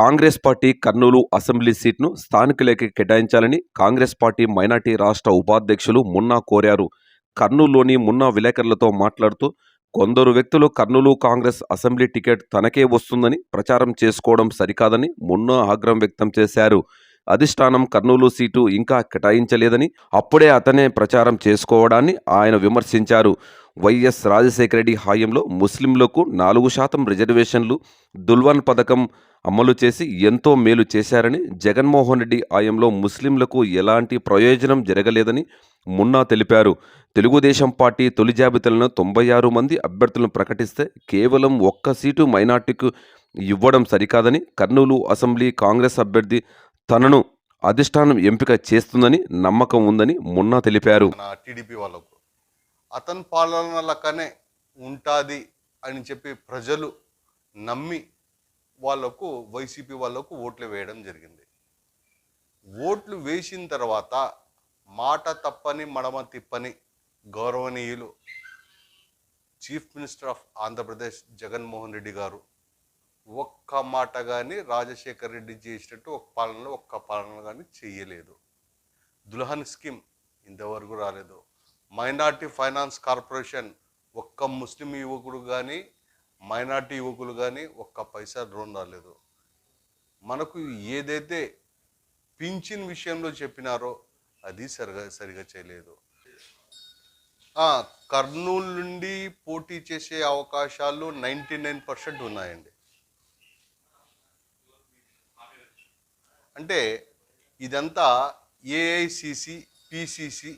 Congress party Kurnool assembly సీట్ను స్థానికులకి కేటాయించాలని కాంగ్రెస్ పార్టీ మైనార్టీ రాష్ట్ర ఉపాధ్యక్షులు మున్నా కోరారు. కర్నూలులోని మున్నా విలేకరులతో మాట్లాడుతూ కొందరు వ్యక్తులు కర్నూలు కాంగ్రెస్ అసెంబ్లీ టికెట్ తనకే వస్తుందని ప్రచారం చేసుకోవడం సరికాదని మున్నా ఆగ్రహం వ్యక్తం చేశారు. అధిష్టానం కర్నూలు సీటు ఇంకా కేటాయించలేదని అప్పుడే అతనే ప్రచారం చేసుకోవడాన్ని ఆయన విమర్శించారు. వైఎస్ రాజశేఖర రెడ్డి హాయంలో ముస్లింలకు నాలుగు శాతం రిజర్వేషన్లు దుల్వన్ పథకం అమలు చేసి ఎంతో మేలు చేశారని జగన్మోహన్ రెడ్డి ఆయంలో ముస్లింలకు ఎలాంటి ప్రయోజనం జరగలేదని మున్నా తెలిపారు. తెలుగుదేశం పార్టీ తొలి జాబితాలను తొంభై ఆరు మంది అభ్యర్థులను ప్రకటిస్తే కేవలం ఒక్క సీటు మైనార్టీకి ఇవ్వడం సరికాదని కర్నూలు అసెంబ్లీ కాంగ్రెస్ అభ్యర్థి తనను అధిష్టానం ఎంపిక చేస్తుందని నమ్మకం ఉందని మున్నా తెలిపారు. టీడీపీ వాళ్ళకు అతని పాలన లెక్కనే ఉంటుంది అని చెప్పి ప్రజలు నమ్మి వాళ్ళకు వైసీపీ వాళ్ళకు ఓట్లు వేయడం జరిగింది. ఓట్లు వేసిన తర్వాత మాట తప్పని మడమ తిప్పని గౌరవనీయులు chief minister of Andhra Pradesh Jaganmohan Reddy garu ఒక్క మాట కానీ రాజశేఖర్ రెడ్డి చేసినట్టు ఒక పాలనలో ఒక్క పాలన కానీ చేయలేదు. దుల్హన్ స్కీమ్ ఇంతవరకు రాలేదు. మైనార్టీ ఫైనాన్స్ కార్పొరేషన్ ఒక్క ముస్లిం యువకుడు కానీ మైనార్టీ యువకులు కానీ ఒక్క పైసా డ్రోన్ రాలేదు. మనకు ఏదైతే పింఛన్ విషయంలో చెప్పినారో అది సరిగా సరిగా చేయలేదు. కర్నూలు నుండి పోటీ చేసే అవకాశాలు నైంటీ నైన్ పర్సెంట్ ఉన్నాయండి. అంటే ఇదంతా ఏఐసిసి పిసిసి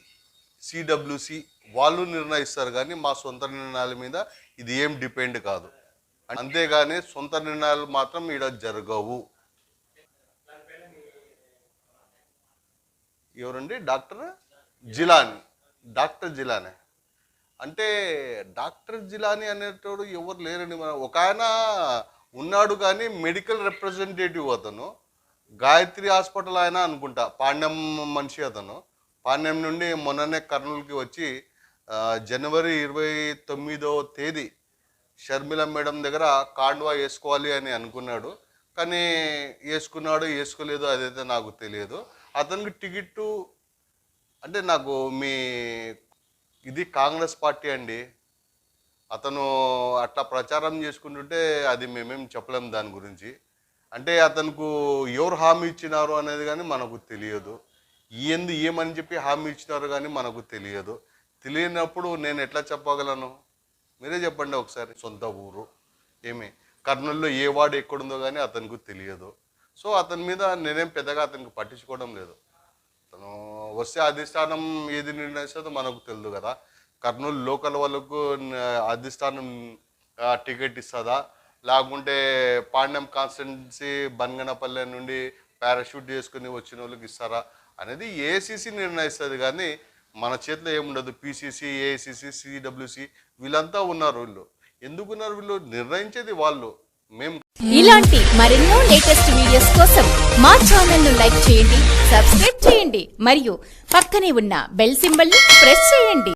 సిడబ్ల్యూసి వాళ్ళు నిర్ణయిస్తారు కానీ మా సొంత నిర్ణయాల మీద ఇది ఏం డిపెండ్ కాదు. అంతేగాని సొంత నిర్ణయాలు మాత్రం ఈడ జరగవు. ఎవరండి? డాక్టర్ జిలాని. డాక్టర్ జిలాని. అంటే డాక్టర్ జిలాని అనేటోడు ఎవరు లేరండి మన ఒక ఆయన ఉన్నాడు కానీ మెడికల్ రిప్రజెంటేటివ్ అతను. గాయత్రి హాస్పిటల్ ఆయన అనుకుంటా. పాండ్యం మనిషి అతను. పాండ్యం నుండి మొన్ననే కర్నూలుకి వచ్చి జనవరి ఇరవై తొమ్మిదో తేదీ షర్మిల మేడం దగ్గర కాండ్వా వేసుకోవాలి అని అనుకున్నాడు. కానీ వేసుకున్నాడు వేసుకోలేదు అదైతే నాకు తెలియదు. అతనికి టికెట్టు అంటే నాకు మీ ఇది కాంగ్రెస్ పార్టీ అండి. అతను అట్లా ప్రచారం చేసుకుంటుంటే అది మేమేం చెప్పలేం దాని గురించి. అంటే అతనికి ఎవరు హామీ ఇచ్చినారు అనేది కానీ మనకు తెలియదు. ఏంది ఏమని చెప్పి హామీ ఇచ్చినారు కానీ మనకు తెలియదు. తెలియనప్పుడు నేను ఎట్లా చెప్పగలను? మీరే చెప్పండి ఒకసారి. సొంత ఊరు ఏమి? కర్నూలులో ఏ వార్డు ఎక్కడుందో కానీ అతనికి తెలియదు. సో అతని మీద నేనేం పెద్దగా అతనికి పట్టించుకోవడం లేదు. తను వస్తే అధిష్టానం ఏది నిర్ణయిస్తుందో మనకు తెలియదు కదా. కర్నూలు లోకల్ వాళ్ళకు అధిష్టానం టికెట్ ఇస్తుందా లేకుంటే పాండ్యం కాన్స్టిట్యున్సీ బన్గనపల్లె నుండి పారాషూట్ చేసుకుని వచ్చిన వాళ్ళకి ఇస్తారా? అనేది ఏసీసీ నిర్ణయిస్తుంది కానీ మన చేతిలో ఏముండదు? పీసీసీ ఏఐసిసి సిడబ్ల్యూసి వీళ్ళంతా ఉన్నారు వీళ్ళు. ఎందుకున్నారు వీళ్ళు? నిర్ణయించేది వాళ్ళు. మేము ఇలాంటి మరెన్నో లేటెస్ట్ వీడియోస్ కోసం మా ఛానల్ను లైక్ చేయండి సబ్స్క్రైబ్ చేయండి మరియు పక్కనే ఉన్న బెల్ సింబల్ని ప్రెస్ చేయండి.